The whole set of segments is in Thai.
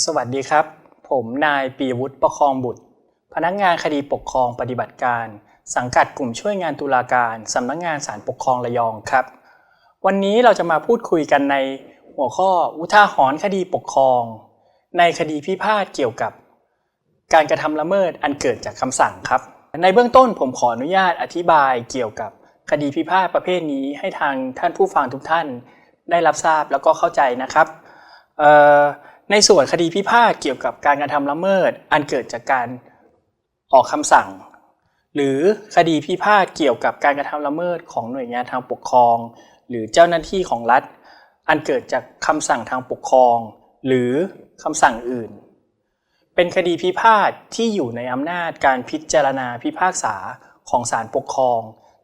สวัสดีครับ ผมนายปีวุฒิประคองบุตร พนักงานคดีปกครองปฏิบัติการ สังกัดกลุ่มช่วยงานตุลาการสำนักงานศาลปกครองระยองครับ วันนี้เราจะมาพูดคุยกันในหัวข้ออุทาหรณ์คดีปกครอง ในคดีพิพาทเกี่ยวกับ การกระทำละเมิดอันเกิดจากคำสั่งครับ ในเบื้องต้นผมขออนุญาตอธิบายเกี่ยวกับคดีพิพาทประเภทนี้ให้ทางท่านผู้ฟังทุกท่านได้รับทราบแล้วก็เข้าใจนะครับเอ่อ ในส่วนคดีพิพาทเกี่ยวกับการกระทำละเมิด อันเกิดจากการออกคำสั่ง หรือคดีพิพาทเกี่ยวกับการกระทำละเมิดของหน่วยงานทางปกครอง หรือเจ้าหน้าที่ของรัฐ อันเกิดจากคำสั่งทางปกครอง หรือคำสั่งอื่น เป็นคดีพิพาทที่อยู่ในอำนาจการพิจารณาพิพากษาของศาลปกครอง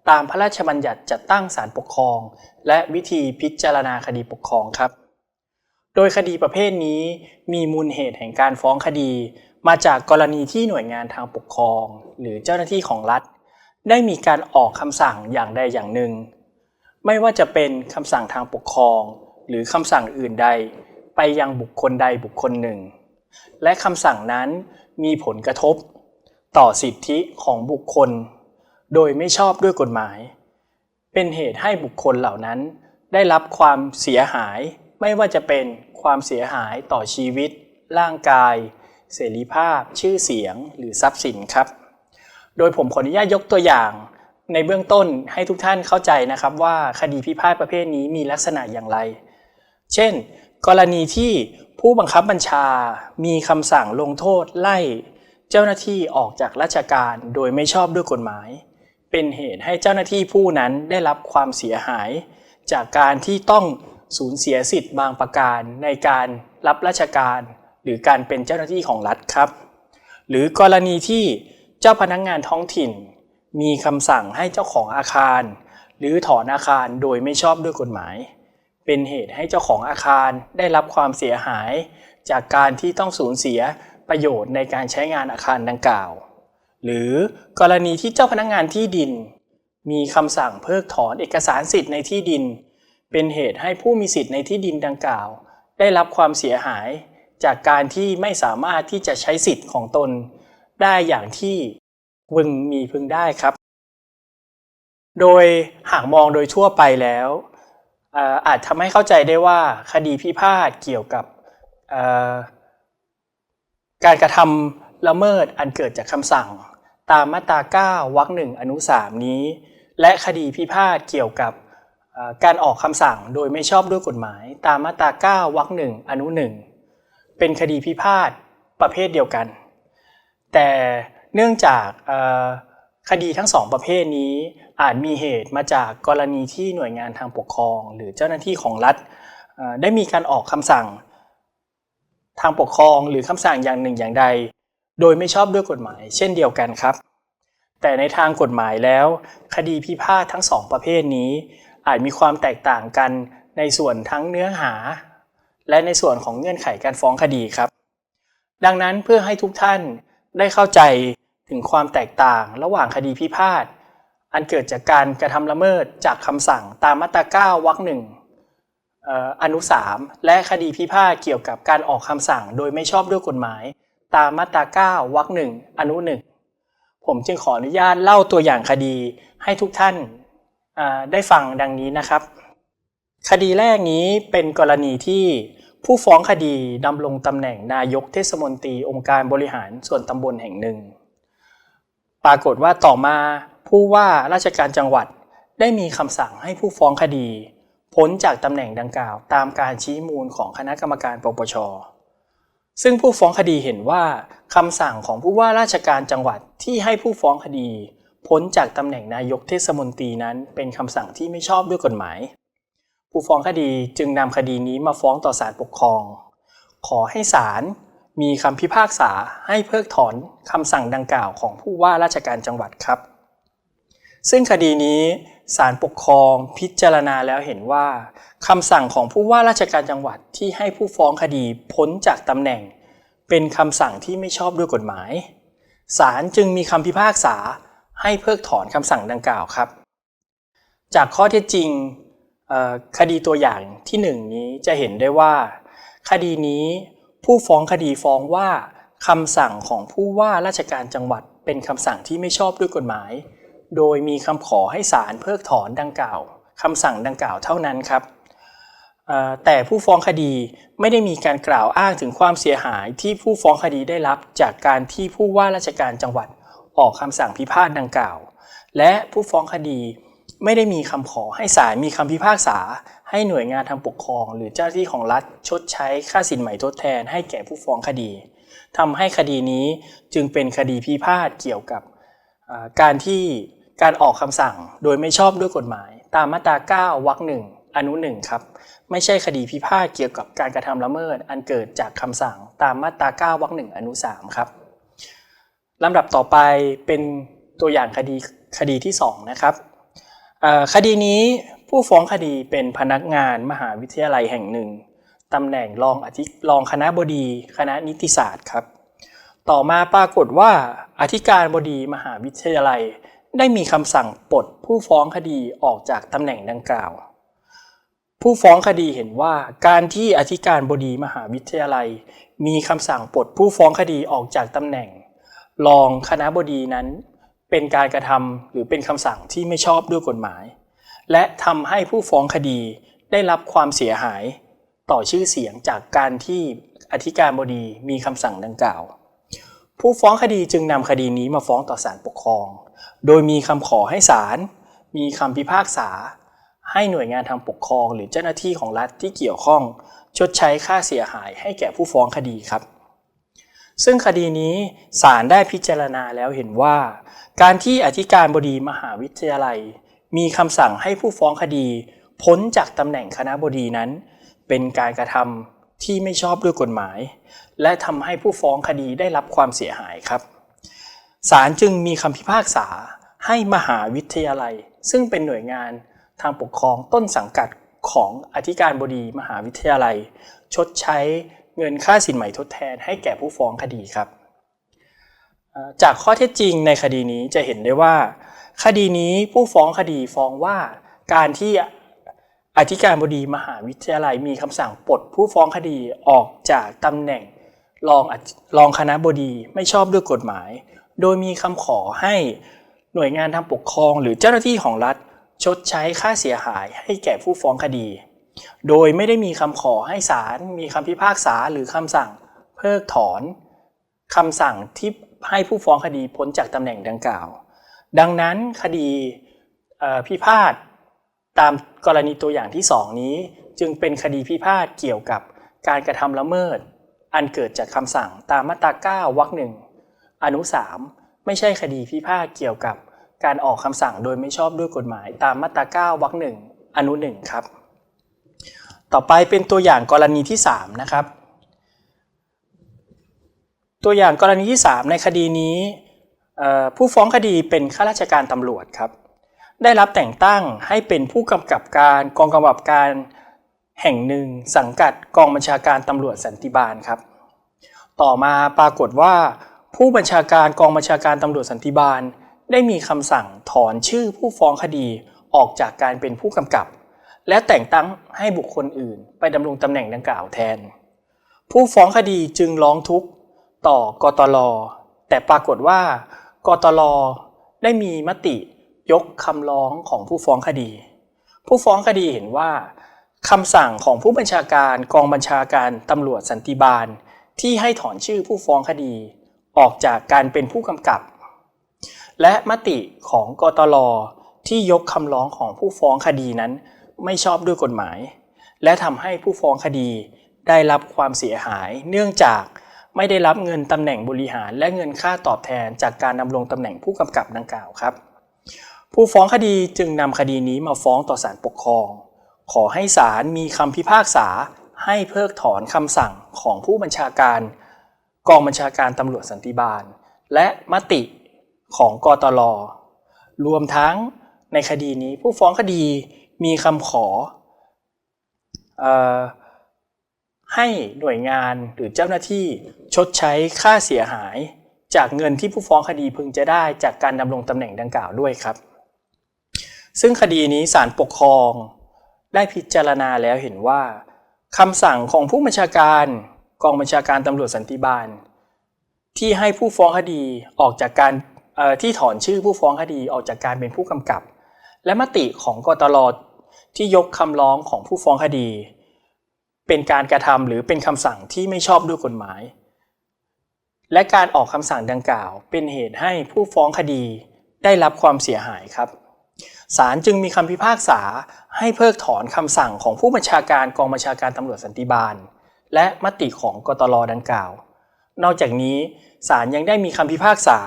ตามพระราชบัญญัติจัดตั้งศาลปกครอง และวิธีพิจารณาคดีปกครองครับ โดยคดีประเภทนี้มีมูลเหตุแห่งการฟ้องคดี มาจากกรณีที่หน่วยงานทางปกครอง หรือเจ้าหน้าที่ของรัฐ ได้มีการออกคำสั่งอย่างใดอย่างหนึ่ง ไม่ว่าจะเป็นคำสั่งทางปกครอง หรือคำสั่งอื่นใด ไปยังบุคคลใดบุคคลหนึ่ง และคำสั่งนั้นมีผลกระทบ ต่อสิทธิของบุคคล โดยไม่ชอบด้วยกฎหมาย เป็นเหตุให้บุคคลเหล่านั้น ได้รับความเสียหาย ไม่ว่าจะเป็นความเสียหายต่อชีวิต ร่างกาย เสรีภาพ ชื่อเสียง หรือทรัพย์สินครับ โดยผมขออนุญาตยกตัวอย่างในเบื้องต้นให้ทุกท่านเข้าใจนะครับว่าคดีพิพาทประเภทนี้มีลักษณะอย่างไร เช่น กรณีที่ผู้บังคับบัญชา มีคำสั่งลงโทษไล่ เจ้าหน้าที่ออกจากราชการโดยไม่ชอบด้วยกฎหมาย เป็นเหตุให้เจ้าหน้าที่ผู้นั้นได้รับความเสียหาย จากการที่ต้อง สูญเสียสิทธิ์บางประการในการรับราชการ หรือการเป็นเจ้าหน้าที่ของรัฐครับ หรือกรณีที่เจ้าพนักงงานท้องถิ่น มีคำสั่งให้เจ้าของอาคาร หรือถอนอาคารโดยไม่ชอบด้วยกฎหมาย เป็นเหตุให้เจ้าของอาคารได้รับความเสียหาย จากการที่ต้องสูญเสียประโยชน์ในการใช้งานอาคารดังกล่าว หรือกรณีที่เจ้าพนักงานที่ดิน มีคำสั่งเพิกถอนเอกสารสิทธิ์ในที่ดิน เป็นเหตุให้ผู้มีสิทธิ์ในที่ดินดังกล่าว ได้รับความเสียหาย จากการที่ไม่สามารถที่จะใช้สิทธิ์ของตน ได้อย่างที่พึงมีพึงได้ครับ โดยหากมองโดยทั่วไปแล้วอาจทำให้เข้าใจได้ว่าคดีพิพาทเกี่ยวกับการกระทำละเมิดอันเกิดจากคำสั่ง ตามมาตรา 9วรรคหนึ่งอนุ 3 นี้ และคดีพิพาทเกี่ยวกับ การออกคำสั่งโดยไม่ชอบด้วยกฎหมาย ตามมาตรา9วรรคหนึ่งอนุ1เป็นคดีพิพาทประเภทเดียวกัน แต่เนื่องจากคดีทั้งสองประเภทนี้อาจมีเหตุมาจากกรณีที่หน่วยงานทางปกครอง หรือเจ้าหน้าที่ของรัฐได้มีการออกคำสั่ง ทางปกครองหรือคำสั่งอย่างหนึ่งอย่างใด โดยไม่ชอบด้วยกฎหมาย เช่นเดียวกันครับ แต่ในทางกฎหมายแล้ว คดีพิพาททั้งสองประเภทนี้ อาจมีความแตกต่างกันในส่วนทั้งเนื้อหา และในส่วนของเงื่อนไขการฟ้องคดีครับ ดังนั้นเพื่อให้ทุกท่านได้เข้าใจถึงความแตกต่างระหว่างคดีพิพาทอันเกิดจากการกระทำละเมิดจากคำสั่งตามมาตรา9วรรคหนึ่งอนุ 3 และคดีพิพาทเกี่ยวกับการออกคำสั่งโดยไม่ชอบด้วยกฎหมาย ตามมาตรา9วรรคหนึ่งอนุหนึ่งผมจึงขออนุญาตเล่าตัวอย่างคดีให้ทุกท่าน ได้ฟังดังนี้นะครับ คดีแรกนี้เป็นกรณีที่ผู้ฟ้องคดีดำรงตำแหน่งนายกเทศมนตรีองค์การบริหารส่วนตำบลแห่งหนึ่ง ปรากฏว่าต่อมาผู้ว่าราชการจังหวัดได้มีคำสั่งให้ผู้ฟ้องคดีพ้นจากตำแหน่งดังกล่าว ตามการชี้มูลของคณะกรรมการปปช ซึ่งผู้ฟ้องคดีเห็นว่าคำสั่งของผู้ว่าราชการจังหวัดที่ให้ผู้ฟ้องคดี พ้นจากตำแหน่งนายกเทศมนตรีนั้นเป็นคำสั่งที่ไม่ชอบด้วยกฎหมาย ผู้ฟ้องคดีจึงนำคดีนี้มาฟ้องต่อศาลปกครอง ขอให้ศาลมีคำพิพากษาให้เพิกถอนคำสั่งดังกล่าวของผู้ว่าราชการจังหวัดครับ ซึ่งคดีนี้ศาลปกครองพิจารณาแล้วเห็นว่าคำสั่งของผู้ว่าราชการจังหวัดที่ให้ผู้ฟ้องคดีพ้นจากตำแหน่ง เป็นคำสั่งที่ไม่ชอบด้วยกฎหมายศาลจึงมีคำพิพากษา ให้เพิกถอนคำสั่งดังกล่าวครับ จากข้อเท็จจริงคดีตัวอย่างที่หนึ่งนี้จะเห็นได้ว่า คดีนี้ผู้ฟ้องคดีฟ้องว่าคำสั่งของผู้ว่าราชการจังหวัดเป็นคำสั่งที่ไม่ชอบด้วยกฎหมาย โดยมีคำขอให้ศาลเพิกถอนดังกล่าวคำสั่งดังกล่าวเท่านั้นครับแต่ผู้ฟ้องคดีไม่ได้มีการกล่าวอ้างถึงความเสียหายที่ผู้ฟ้องคดีได้รับจากการที่ผู้ว่าราชการจังหวัด ออกคำสั่งพิพาทดังกล่าว และผู้ฟ้องคดีไม่ได้มีคำขอให้ศาลมีคำพิพากษา ให้หน่วยงานทางปกครอง หรือเจ้าหน้าที่ของรัฐชดใช้ค่าสินไหมทดแทนให้แก่ผู้ฟ้องคดีทำให้คดีนี้จึงเป็นคดีพิพาทเกี่ยวกับการที่การออกคำสั่งโดยไม่ชอบด้วยกฎหมาย ตามมาตรา 9 วรรคหนึ่งอนุหนึ่งครับ ไม่ใช่คดีพิพาทเกี่ยวกับการกระทำละเมิด อันเกิดจากคำสั่งตามมาตรา 9 วรรคหนึ่งอนุ 3 ครับ ลำดับต่อไปเป็นตัวอย่างคดีคดีที่2นะครับคดีนี้ผู้ฟ้องคดีเป็นพนักงานมหาวิทยาลัยแห่งหนึ่งตำแหน่งรองอธิรองคณะบดีคณะนิติศาสตร์ครับ ต่อมาปรากฏว่าอธิการบดีมหาวิทยาลัย ได้มีคำสั่งปลดผู้ฟ้องคดีออกจากตำแหน่งดังกล่าว ผู้ฟ้องคดีเห็นว่าการที่อธิการบดีมหาวิทยาลัย มีคำสั่งปลดผู้ฟ้องคดีออกจากตำแหน่ง รองคณะบดีนั้น เป็นการกระทำหรือเป็นคำสั่งที่ไม่ชอบด้วยกฎหมาย และทำให้ผู้ฟ้องคดีได้รับความเสียหายต่อชื่อเสียงจากการที่อธิการบดีมีคำสั่งดังกล่าว ผู้ฟ้องคดีจึงนำคดีนี้มาฟ้องต่อศาลปกครอง โดยมีคำขอให้ศาลมีคำพิพากษา ให้หน่วยงานทางปกครอง หรือเจ้าหน้าที่ของรัฐที่เกี่ยวข้อง ชดใช้ค่าเสียหายให้แก่ผู้ฟ้องคดีครับ ซึ่งคดีนี้ศาลได้พิจารณาแล้วเห็นว่า การที่อธิการบดีมหาวิทยาลัย มีคำสั่งให้ผู้ฟ้องคดี พ้นจากตำแหน่งคณะบดีนั้น เป็นการกระทำที่ไม่ชอบด้วยกฎหมาย และทำให้ผู้ฟ้องคดีได้รับความเสียหายครับศาลจึงมีคำพิพากษาให้มหาวิทยาลัย ซึ่งเป็นหน่วยงานทางปกครองต้นสังกัดของอธิการบดีมหาวิทยาลัย ชดใช้ เงินค่าสินไหม่ทดแทนให้แก่ผู้ฟ้องคดีครับ จากข้อเท็จจริงในคดีนี้จะเห็นได้ว่า คดีนี้ผู้ฟ้องคดีฟ้องว่าการที่อธิการบดีมหาวิทยาลัยมีคำสั่งปลดผู้ฟ้องคดีออกจากตำแหน่งรองรองคณะบดีไม่ชอบด้วยกฎหมาย โดยมีคำขอให้หน่วยงานทางปกครองหรือเจ้าหน้าที่ของรัฐ ชดใช้ค่าเสียหายให้แก่ผู้ฟ้องคดี โดยไม่ได้มีคำขอให้ศาลมีคำพิพากษาหรือคำสั่งเพิกถอนคำสั่งที่ให้ผู้ฟ้องคดีพ้นจากตำแหน่งดังกล่าว ดังนั้นคดีพิพาทตามกรณีตัวอย่างที่ 2 นี้ จึงเป็นคดีพิพาทเกี่ยวกับการกระทำละเมิด อันเกิดจากคำสั่งตามมาตรา9วรรคหนึ่งอนุ 3 ไม่ใช่คดีพิพาทเกี่ยวกับการออกคำสั่งโดยไม่ชอบด้วยกฎหมายตามมาตรา9วรรคหนึ่งอนุ 1 ครับ ต่อไปเป็นตัวอย่างกรณีที่ 3 นะครับ ตัวอย่างกรณีที่ 3 ในคดีนี้ ผู้ฟ้องคดีเป็นข้าราชการตำรวจครับ ได้รับแต่งตั้งให้เป็นผู้กำกับการกองกำกับการแห่งหนึ่ง สังกัดกองบัญชาการตำรวจสันติบาลครับ ต่อมาปรากฏว่า ผู้บัญชาการกองบัญชาการตำรวจสันติบาล ได้มีคำสั่งถอนชื่อผู้ฟ้องคดีออกจากการเป็นผู้กำกับ และแต่งตั้งให้บุคคลอื่น ไปดำรงตำแหน่งดังกล่าวแทน ผู้ฟ้องคดีจึงร้องทุกข์ต่อกตลแต่ปรากฏว่ากตลได้มีมติยกคำร้องของผู้ฟ้องคดี ผู้ฟ้องคดีเห็นว่าคำสั่งของผู้บัญชาการกองบัญชาการตำรวจสันติบาล ที่ให้ถอนชื่อผู้ฟ้องคดี ออกจากการเป็นผู้กำกับ และมติของกตลที่ยกคำร้องของผู้ฟ้องคดีนั้น ไม่ชอบด้วยกฎหมาย และทำให้ผู้ฟ้องคดีได้รับความเสียหาย เนื่องจากไม่ได้รับเงินตำแหน่งบริหาร และเงินค่าตอบแทนจากการดำรงตำแหน่งผู้กำกับดังกล่าวครับ ผู้ฟ้องคดีจึงนำคดีนี้มาฟ้องต่อศาลปกครอง ขอให้ศาลมีคำพิพากษาให้เพิกถอนคำสั่งของผู้บัญชาการ กองบัญชาการตำรวจสันติบาล และมติของกตลรวมทั้งในคดีนี้ผู้ฟ้องคดี มีคำขออให้หน่วยงานหรือเจ้าหน้าที่ชดใช้ค่าเสียหาย จากเงินที่ผู้ฟ้องคดีพึงจะได้จากการดำรงตำแหน่งดังกล่าวด้วยครับ ซึ่งคดีนี้ศาลปกครอง ได้พิจารณาแล้วเห็นว่าคำสั่งของผู้บัญชาการกองบัญชาการตำรวจสันติบาล ที่ให้ผู้ฟ้องคดีออกจากการที่ถอนชื่อผู้ฟ้องคดีออกจากการเป็นผู้กำกับ และมติของกตล ที่ยกคำร้องของผู้ฟ้องคดี เป็นการกระทำหรือเป็นคำสั่งที่ไม่ชอบด้วยกฎหมาย และการออกคำสั่งดังกล่าว เป็นเหตุให้ผู้ฟ้องคดีได้รับความเสียหายครับศาลจึงมีคำพิพากษาให้เพิกถอนคำสั่งของผู้บัญชาการกองบัญชาการตำรวจสันติบาล และมติของกตลดังกล่าว นอกจากนี้ศาลยังได้มีคำพิพากษา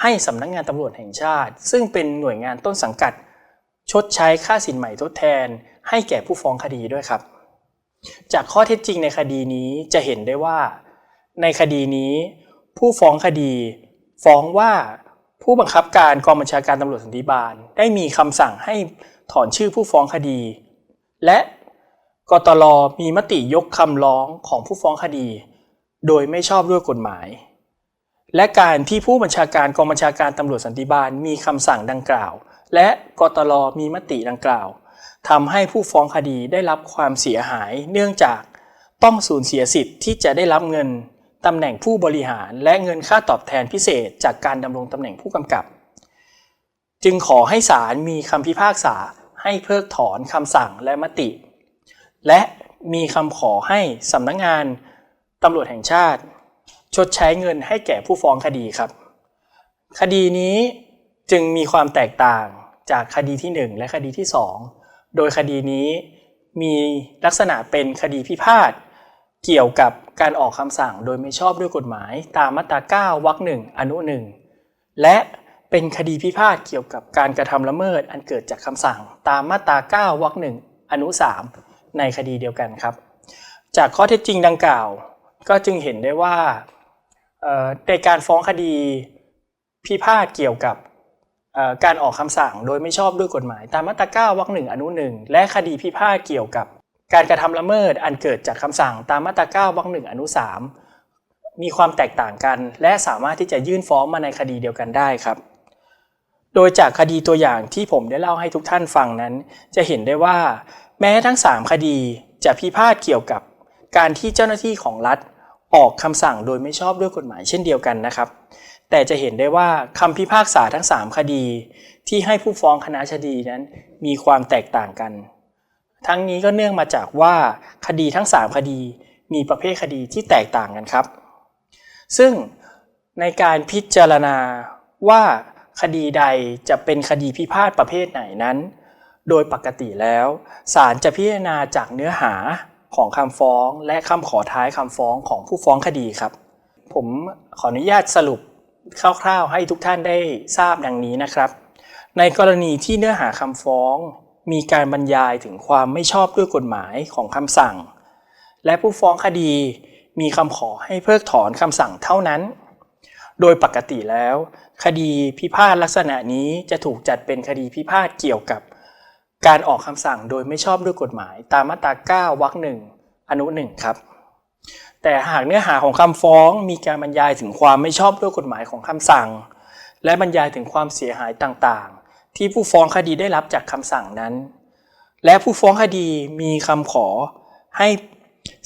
ให้สำนักงานตำรวจแห่งชาติ ซึ่งเป็นหน่วยงานต้นสังกัด ชดใช้ค่าสินใหม่ทดแทน ให้แก่ผู้ฟ้องคดีด้วยครับ จากข้อเท็จจริงในคดีนี้จะเห็นได้ว่า ในคดีนี้ ผู้ฟ้องคดี ฟ้องว่าผู้บังคับการกองบัญชาการตำรวจสันติบาล ได้มีคำสั่งให้ถอนชื่อผู้ฟ้องคดี และกตลมีมติยกคำร้องของผู้ฟ้องคดี โดยไม่ชอบด้วยกฎหมาย และการที่ผู้บัญชาการกองบัญชาการตำรวจสันติบาลมีคำสั่งดังกล่าว และกตลมีมติดังกล่าวทำให้ผู้ฟ้องคดีได้รับความเสียหาย เนื่องจากต้องสูญเสียสิทธิ์ที่จะได้รับเงินตำแหน่งผู้บริหาร และเงินค่าตอบแทนพิเศษ จากการดำรงตำแหน่งผู้กำกับ จึงขอให้ศาลมีคำพิพากษาให้เพิกถอนคำสั่งและมติ และมีคำขอให้สำนักงงานตำรวจแห่งชาติ ชดใช้เงินให้แก่ผู้ฟ้องคดีครับ คดีนี้ จึงมีความแตกต่างจากคดีที่ 1 และคดีที่ 2 โดยคดีนี้มีลักษณะเป็นคดีพิพาทเกี่ยวกับการออกคำสั่งโดยไม่ชอบด้วยกฎหมายตามมาตรา9วรรคหนึ่งอนุหนึ่งและเป็นคดีพิพาทเกี่ยวกับการกระทำละเมิดอันเกิดจากคำสั่งตามมาตรา9วรรคหนึ่งอนุ 3 ในคดีเดียวกันครับ จากข้อเท็จจริงดังกล่าว ก็จึงเห็นได้ว่าในการฟ้องคดีพิพาทเกี่ยวกับ การออกคำสั่งโดยไม่ชอบด้วยกฎหมาย ตามมาตรา9วรรคหนึ่งอนุหนึ่งและคดีพิพาทเกี่ยวกับ การกระทำละเมิดอันเกิดจากคำสั่งตามมาตรา9วรรคหนึ่งอนุ3มีความแตกต่างกัน และสามารถที่จะยื่นฟ้องมาในคดีเดียวกันได้ครับ โดยจากคดีตัวอย่างที่ผมได้เล่าให้ทุกท่านฟังนั้น จะเห็นได้ว่า แม้ทั้ง 3 คดีจะพิพาทเกี่ยวกับ การที่เจ้าหน้าที่ของรัฐออกคำสั่งโดยไม่ชอบด้วยกฎหมายเช่นเดียวกันนะครับ แต่จะเห็นได้ว่าคำพิพากษาทั้ง 3 คดี ที่ให้ผู้ฟ้องคณะคดีนั้น มีความแตกต่างกัน ทั้งนี้ก็เนื่องมาจากว่าคดีทั้ง 3 คดี มีประเภทคดีที่แตกต่างกันครับ ซึ่งในการพิจารณาว่าคดีใดจะเป็นคดีพิพาทประเภทไหนนั้น โดยปกติแล้วศาลจะพิจารณาจากเนื้อหาของคำฟ้อง และคำขอท้ายคำฟ้องของผู้ฟ้องคดีครับ ผมขออนุญาตสรุป คร่าวๆให้ทุกท่านได้ทราบดังนี้นะครับ ในกรณีที่เนื้อหาคำฟ้อง มีการบรรยายถึงความไม่ชอบด้วยกฎหมายของคำสั่ง และผู้ฟ้องคดีมีคำขอให้เพิกถอนคำสั่งเท่านั้น โดยปกติแล้ว คดีพิพาทลักษณะนี้จะถูกจัดเป็นคดีพิพาทเกี่ยวกับ การออกคำสั่งโดยไม่ชอบด้วยกฎหมายตามมาตรา 9 วรรคหนึ่งอนุหนึ่งครับ แต่หากเนื้อหาของคำฟ้องมีการบรรยายถึงความไม่ชอบด้วยกฎหมายของคำสั่ง และบรรยายถึงความเสียหายต่างๆ ที่ผู้ฟ้องคดีได้รับจากคำสั่งนั้น และผู้ฟ้องคดีมีคำขอให้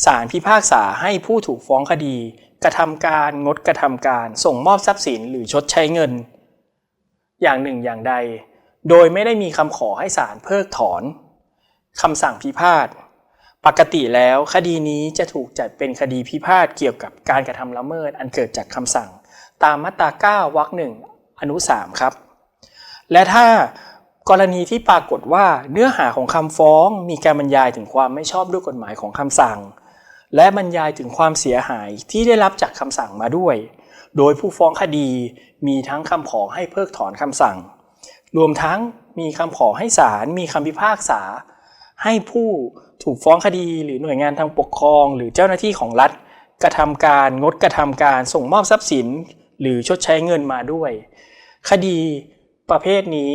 ศาลพิพากษาให้ผู้ถูกฟ้องคดี กระทำการงดกระทำการ ส่งมอบทรัพย์สินหรือชดใช้เงิน อย่างหนึ่งอย่างใด โดยไม่ได้มีคำขอให้ศาลเพิกถอนคำสั่งพิพาท ปกติแล้วคดีนี้จะถูกจัดเป็นคดีพิพาทเกี่ยวกับการกระทำละเมิดอันเกิดจากคำสั่ง ตามมาตรา9วรรคหนึ่งอนุ 3 ครับ และถ้ากรณีที่ปรากฏว่าเนื้อหาของคำฟ้องมีการบรรยายถึงความไม่ชอบด้วยกฎหมายของคำสั่ง และบรรยายถึงความเสียหายที่ได้รับจากคำสั่งมาด้วย โดยผู้ฟ้องคดีมีทั้งคำขอให้เพิกถอนคำสั่ง รวมทั้งมีคำขอให้ศาลมีคำพิพากษา ให้ผู้ ถูกฟ้องคดีหรือหน่วยงานทางปกครอง หรือเจ้าหน้าที่ของรัฐ กระทำการงดกระทำการส่งมอบทรัพย์สิน หรือชดใช้เงินมาด้วย คดีประเภทนี้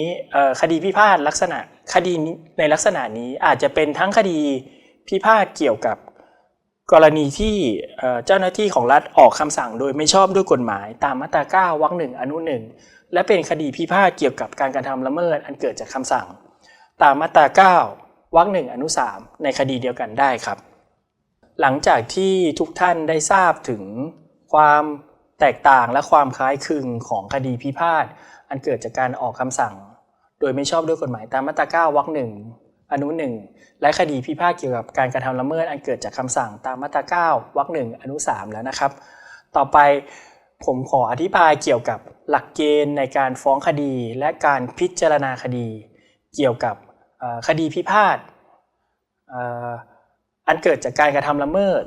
คดีพิพาทลักษณะคดีในลักษณะนี้อาจจะเป็นทั้งคดีพิพาทเกี่ยวกับกรณีที่เจ้าหน้าที่ของรัฐออกคำสั่งโดยไม่ชอบด้วยกฎหมาย ตามมาตรา9วรรคหนึ่งอนุหนึ่งและเป็นคดีพิพาทเกี่ยวกับการกระทำละเมิดอันเกิดจากคำสั่ง ตามมาตรา9 วรรคหนึ่งอนุ3ในคดีเดียวกันได้ครับ หลังจากที่ทุกท่านได้ทราบถึงความแตกต่างและความคล้ายคลึงของคดีพิพาทอันเกิดจากการออกคำสั่ง โดยไม่ชอบด้วยกฎหมายตามมาตรา9วรรคหนึ่งอนุหนึ่งและคดีพิพาทเกี่ยวกับการกระทำละเมิดอันเกิดจากคำสั่งตามมาตรา9วรรคหนึ่งอนุ3แล้วนะครับ ต่อไปผมขออธิบายเกี่ยวกับหลักเกณฑ์ในการฟ้องคดีและการพิจารณาคดี เกี่ยวกับ คดีพิพาทอันเกิดจากการกระทำละเมิด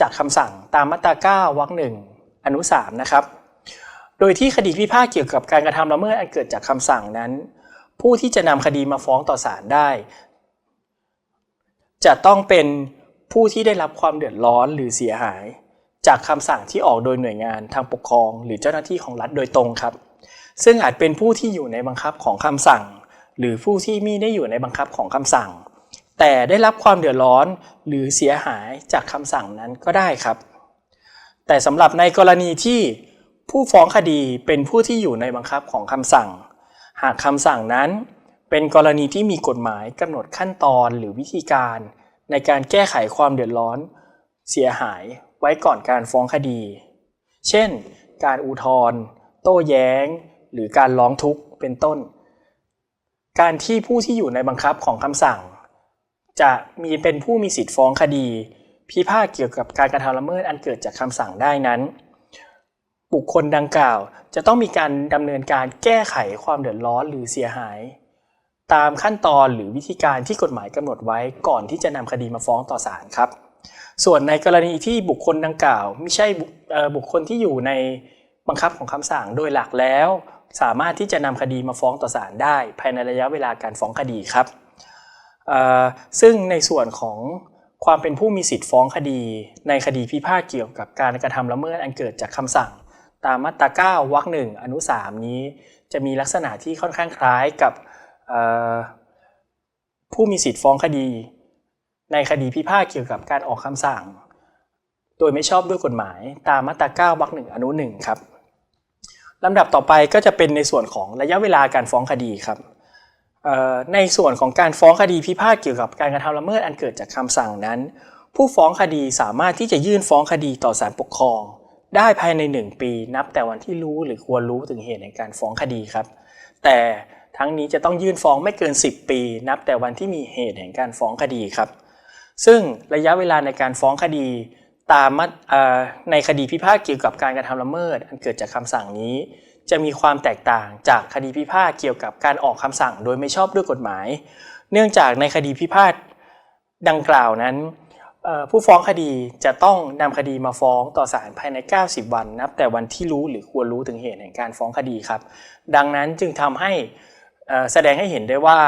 จากคำสั่งตามมาตรา9วรรคหนึ่งอนุ3นะครับ โดยที่คดีพิพาทเกี่ยวกับการกระทำละเมิดอันเกิดจากคำสั่งนั้น ผู้ที่จะนำคดีมาฟ้องต่อศาลได้ จะต้องเป็นผู้ที่ได้รับความเดือดร้อนหรือเสียหาย จากคำสั่งที่ออกโดยหน่วยงานทางปกครอง หรือเจ้าหน้าที่ของรัฐโดยตรงครับ ซึ่งอาจเป็นผู้ที่อยู่ในบังคับของคำสั่ง หรือผู้ที่มิได้อยู่ในบังคับของคำสั่ง แต่ได้รับความเดือดร้อนหรือเสียหายจากคำสั่งนั้นก็ได้ครับ แต่สำหรับในกรณีที่ผู้ฟ้องคดีเป็นผู้ที่อยู่ในบังคับของคำสั่ง หากคำสั่งนั้นเป็นกรณีที่มีกฎหมายกำหนดขั้นตอนหรือวิธีการ ในการแก้ไขความเดือดร้อน เสียหายไว้ก่อนการฟ้องคดี เช่น การอุทธรณ์โต้แย้ง หรือการร้องทุกข์เป็นต้น การที่ผู้ที่อยู่ในบังคับของคำสั่ง จะมีเป็นผู้มีสิทธิ์ฟ้องคดี พิพาทเกี่ยวกับการกระทำละเมิดอันเกิดจากคำสั่งได้นั้น บุคคลดังกล่าว จะต้องมีการดำเนินการแก้ไขความเดือดร้อนหรือเสียหาย ตามขั้นตอนหรือวิธีการที่กฎหมายกำหนดไว้ก่อนที่จะนำคดีมาฟ้องต่อศาลครับ ส่วนในกรณีที่บุคคลดังกล่าว ไม่ใช่บุเอ่อบุคคลที่อยู่ในบังคับของคำสั่งโดยหลักแล้ว สามารถที่จะนำคดีมาฟ้องต่อศาลได้ ภายในระยะเวลาการฟ้องคดีครับ ซึ่งในส่วนของความเป็นผู้มีสิทธิ์ฟ้องคดี ในคดีพิพาทเกี่ยวกับการกระทำละเมิดอันเกิดจากคำสั่ง ตามมาตรา9วรรคหนึ่งอนุ 3 นี้ จะมีลักษณะที่ค่อนข้างคล้ายกับผู้มีสิทธิ์ฟ้องคดี ในคดีพิพาทเกี่ยวกับการออกคำสั่ง โดยไม่ชอบด้วยกฎหมายตามมาตรา9วรรคหนึ่งอนุหนึ่งครับ ลำดับต่อไปก็จะเป็นในส่วนของระยะเวลาการฟ้องคดีครับในส่วนของการฟ้องคดีพิพาทเกี่ยวกับการกระทำละเมิดอันเกิดจากคำสั่งนั้น ผู้ฟ้องคดีสามารถที่จะยื่นฟ้องคดีต่อศาลปกครอง ได้ภายใน 1 ปี นับแต่วันที่รู้หรือควรรู้ถึงเหตุในการฟ้องคดีครับ แต่ทั้งนี้จะต้องยื่นฟ้องไม่เกิน 10 ปี นับแต่วันที่มีเหตุแห่งการฟ้องคดีครับ ซึ่งระยะเวลาในการฟ้องคดี ตามมาในคดีพิพาทเกี่ยวกับการกระทำละเมิด อันเกิดจากคำสั่งนี้ จะมีความแตกต่างจากคดีพิพาทเกี่ยวกับการออกคำสั่งโดยไม่ชอบด้วยกฎหมาย เนื่องจากในคดีพิพาทดังกล่าวนั้น ผู้ฟ้องคดีจะต้องนำคดีมาฟ้องต่อศาลภายใน 90 วันนับแต่วันที่รู้หรือควรรู้ถึงเหตุแห่งการฟ้องคดีครับ ดังนั้นจึงทำให้แสดงให้เห็นได้ว่า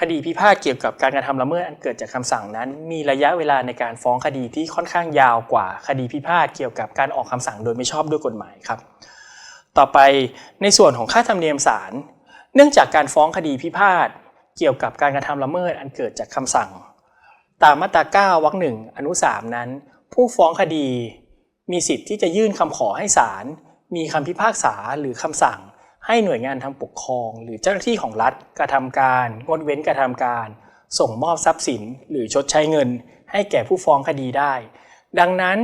คดีพิพาทเกี่ยวกับการกระทำละเมิดอันเกิดจากคำสั่งนั้น มีระยะเวลาในการฟ้องคดีที่ค่อนข้างยาวกว่าคดีพิพาทเกี่ยวกับการออกคำสั่งโดยไม่ชอบด้วยกฎหมายครับ ต่อไปในส่วนของค่าธรรมเนียมศาลเนื่องจากการฟ้องคดีพิพาทเกี่ยวกับการกระทำละเมิดอันเกิดจากคำสั่ง ตามมาตรา9วรรคหนึ่งอนุ3นั้น ผู้ฟ้องคดี มีสิทธิ์ที่จะยื่นคำขอให้ศาลมีคำพิพากษาหรือคำสั่ง ให้หน่วยงานทางปกครอง หรือเจ้าหน้าที่ของรัฐกระทำการงดเว้นกระทำการ ส่งมอบทรัพย์สิน หรือชดใช้เงิน ให้แก่ผู้ฟ้องคดีได้ ดังนั้น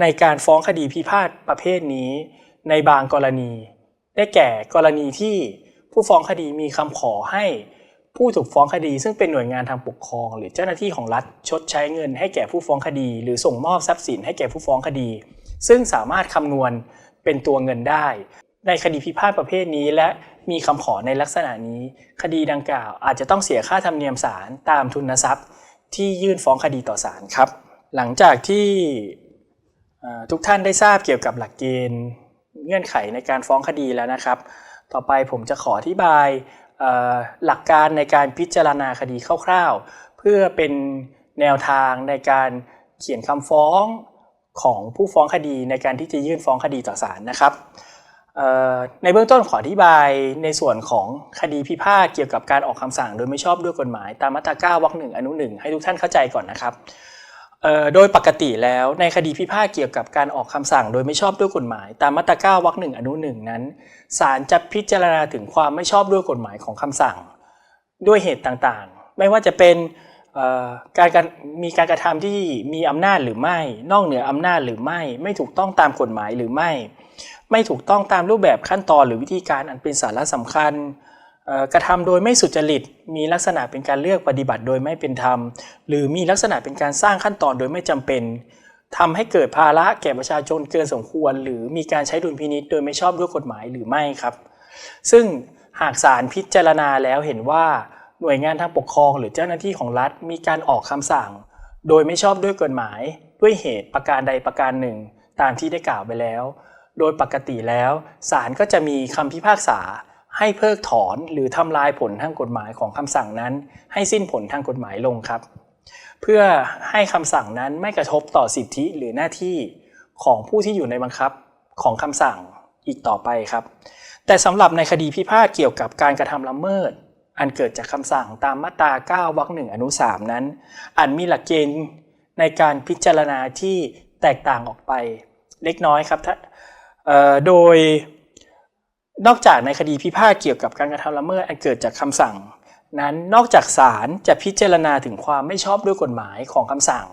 ในการฟ้องคดีพิพาทประเภทนี้ ในบางกรณี ได้แก่กรณีที่ผู้ฟ้องคดีมีคำขอให้ผู้ถูกฟ้องคดี ซึ่งเป็นหน่วยงานทางปกครอง หรือเจ้าหน้าที่ของรัฐชดใช้เงิน ให้แก่ผู้ฟ้องคดี หรือส่งมอบทรัพย์สินให้แก่ผู้ฟ้องคดี ซึ่งสามารถคำนวณเป็นตัวเงินได้ ในคดีพิพาทประเภทนี้ และมีคำขอในลักษณะนี้ คดีดังกล่าวอาจจะต้องเสียค่าธรรมเนียมศาลตามทุนทรัพย์ ที่ยื่นฟ้องคดีต่อศาลครับ หลังจากที่ทุกท่านได้ทราบเกี่ยวกับหลักเกณฑ์เงื่อนไขในการฟ้องคดีแล้วนะครับ ต่อไปผมจะขออธิบายหลักการในการพิจารณาคดีคร่าวๆ เพื่อเป็นแนวทางในการเขียนคำฟ้องของผู้ฟ้องคดีในการที่จะยื่นฟ้องคดีต่อศาลนะครับ ในเบื้องต้นขออธิบายในส่วนของคดีพิพาทเกี่ยวกับการออกคำสั่งโดยไม่ชอบด้วยกฎหมาย ตามมาตรา 9วรรคหนึ่งอนุหนึ่งให้ทุกท่านเข้าใจก่อนนะครับโดยปกติแล้วในคดีพิพาทเกี่ยวกับการออกคำสั่ง โดยไม่ชอบด้วยกฎหมาย ตามมาตรา9วรรคหนึ่งอนุหนึ่งนั้นศาลจะพิจารณาถึงความไม่ชอบด้วยกฎหมายของคำสั่ง ด้วยเหตุต่างๆ ไม่ว่าจะเป็นการการมีการกระทำที่มีอำนาจหรือไม่ นอกเหนืออำนาจหรือไม่ ไม่ถูกต้องตามกฎหมายหรือไม่ ไม่ถูกต้องตามรูปแบบขั้นตอนหรือวิธีการอันเป็นสาระสำคัญ กระทำโดยไม่สุจริต มีลักษณะเป็นการเลือกปฏิบัติโดยไม่เป็นธรรม หรือมีลักษณะเป็นการสร้างขั้นตอนโดยไม่จำเป็นทำให้เกิดภาระแก่ประชาชนเกินสมควร หรือมีการใช้ดุลพินิษโดยไม่ชอบด้วยกฎหมายหรือไม่ครับ ซึ่งหากศาลพิจารณาแล้วเห็นว่าหน่วยงานทางปกครอง หรือเจ้าหน้าที่ของรัฐ มีการออกคำสั่ง โดยไม่ชอบด้วยกฎหมาย ด้วยเหตุประการใดประการหนึ่ง ตามที่ได้กล่าวไปแล้ว โดยปกติแล้วศาลก็จะมีคำพิพากษา ให้เพิกถอนหรือทำลายผลทางกฎหมายของคำสั่งนั้น ให้สิ้นผลทางกฎหมายลงครับ เพื่อให้คำสั่งนั้นไม่กระทบต่อสิทธิหรือหน้าที่ของผู้ที่อยู่ในบังคับของคำสั่งอีกต่อไปครับ แต่สำหรับในคดีพิพาทเกี่ยวกับการกระทำละเมิด อันเกิดจากคำสั่งตามมาตรา9วรรคหนึ่งอนุ3นั้นอันมีหลักเกณฑ์ในการพิจารณาที่แตกต่างออกไป เล็กน้อยครับถ้า โดยนอกจากในคดีพิพาทเกี่ยวกับการกระทำละเมิดอันเกิดจากคำสั่ง นั้นนอกจากศาลจะพิจารณาถึงความไม่ชอบด้วยกฎหมายของคำสั่ง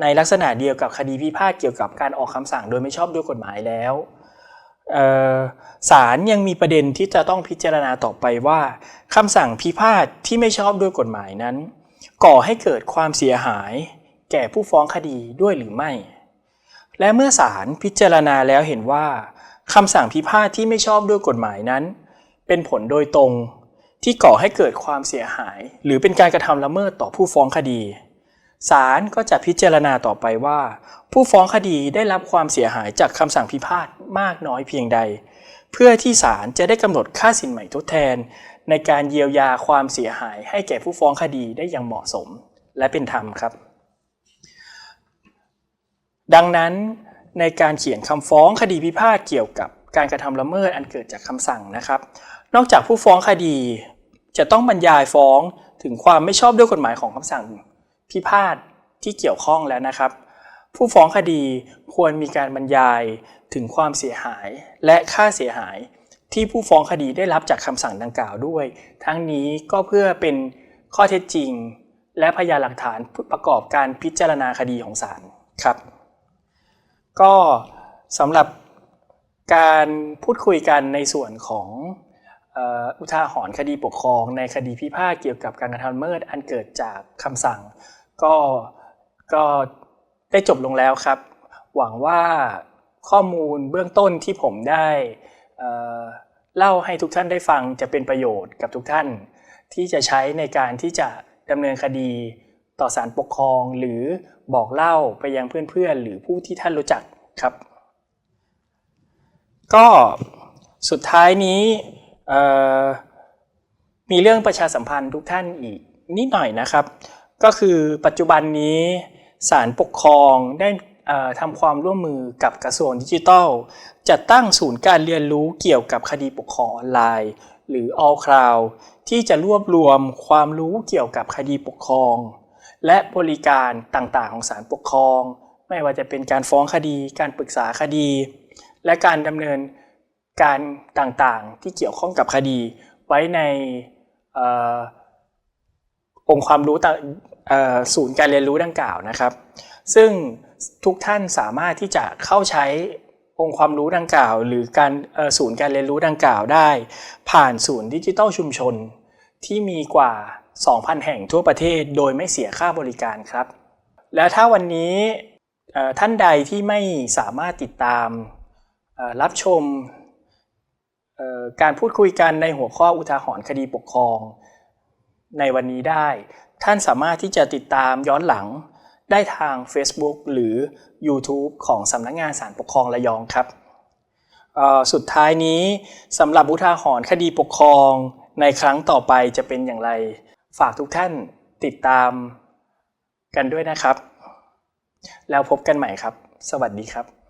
ในลักษณะเดียวกับคดีพิพาทเกี่ยวกับการออกคำสั่งโดยไม่ชอบด้วยกฎหมายแล้วศาลยังมีประเด็นที่จะต้องพิจารณาต่อไปว่าคำสั่งพิพาทที่ไม่ชอบด้วยกฎหมายนั้น ก่อให้เกิดความเสียหาย แก่ผู้ฟ้องคดีด้วยหรือไม่ และเมื่อศาลพิจารณาแล้วเห็นว่าคำสั่งพิพาทที่ไม่ชอบด้วยกฎหมายนั้น เป็นผลโดยตรงที่ก่อให้เกิดความเสียหาย หรือเป็นการกระทำละเมิดต่อผู้ฟ้องคดีศาลก็จะพิจารณาต่อไปว่า ผู้ฟ้องคดีได้รับความเสียหายจากคำสั่งพิพาทมากน้อยเพียงใด เพื่อที่ศาลจะได้กำหนดค่าสินใหม่ทดแทน ในการเยียวยาความเสียหายให้แก่ผู้ฟ้องคดีได้อย่างเหมาะสม และเป็นธรรมครับ ดังนั้นในการเขียนคำฟ้องคดีพิพาทเกี่ยวกับการกระทำละเมิดอันเกิดจากคำสั่งนะครับ นอกจากผู้ฟ้องคดี จะต้องบรรยายฟ้องถึงความไม่ชอบด้วยกฎหมายของคำสั่งพิพาทที่เกี่ยวข้องแล้วนะครับ ผู้ฟ้องคดีควรมีการบรรยายถึงความเสียหายและค่าเสียหายที่ผู้ฟ้องคดีได้รับจากคำสั่งดังกล่าวด้วย ทั้งนี้ก็เพื่อเป็นข้อเท็จจริง และพยานหลักฐานประกอบการพิจารณาคดีของศาลครับ ก็สำหรับการพูดคุยกันในส่วนของอุทาหรณ์คดีปกครอง ในคดีพิพาทเกี่ยวกับการกระทำเมิดอันเกิดจากคำสั่ง ก็ก็ได้จบลงแล้วครับ หวังว่าข้อมูลเบื้องต้นที่ผมได้เล่าให้ทุกท่านได้ฟังจะเป็นประโยชน์กับทุกท่าน ที่จะใช้ในการที่จะดำเนินคดี ต่อศาลปกครองหรือบอกเล่าไปยังเพื่อนๆ หรือผู้ที่ท่านรู้จักครับ ก็สุดท้ายนี้มีเรื่องประชาสัมพันธ์ทุกท่านอีกนิดหน่อยนะครับ ก็คือปัจจุบันนี้ศาลปกครองได้ทำความร่วมมือกับกระทรวงดิจิทัล จัดตั้งศูนย์การเรียนรู้เกี่ยวกับคดีปกครองออนไลน์ หรือ All Cloud ที่จะรวบรวมความรู้เกี่ยวกับคดีปกครอง และบริการต่างๆ ของศาลปกครอง ไม่ว่าจะเป็นการฟ้องคดี การปรึกษาคดี และการดำเนินการต่างๆ ที่เกี่ยวข้องกับคดี ไว้ในอองค์ความรู้ต่างศูนย์การเรียนรู้ดังกล่าวนะครับ ซึ่งทุกท่านสามารถที่จะเข้าใช้องค์ความรู้ดังกล่าว หรือการศูนย์การเรียนรู้ดังกล่าวได้ ผ่านศูนย์ดิจิทัลชุมชนที่มีกว่า 2,000 แห่งทั่วประเทศโดยไม่เสียค่าบริการครับ แล้วถ้าวันนี้ท่านใดที่ไม่สามารถติดตามรับชมการพูดคุยกันในหัวข้ออุทาหรณ์คดีปกครอง ในวันนี้ได้ ท่านสามารถที่จะติดตามย้อนหลังได้ทาง Facebook หรือ YouTube ของสำนักงงานศาลปกครองระยองครับ สุดท้ายนี้สำหรับอุทาหรณ์คดีปกครองในครั้งต่อไปจะเป็นอย่างไร ฝากทุกท่านติดตามกันด้วยนะครับ แล้วพบกันใหม่ครับ สวัสดีครับ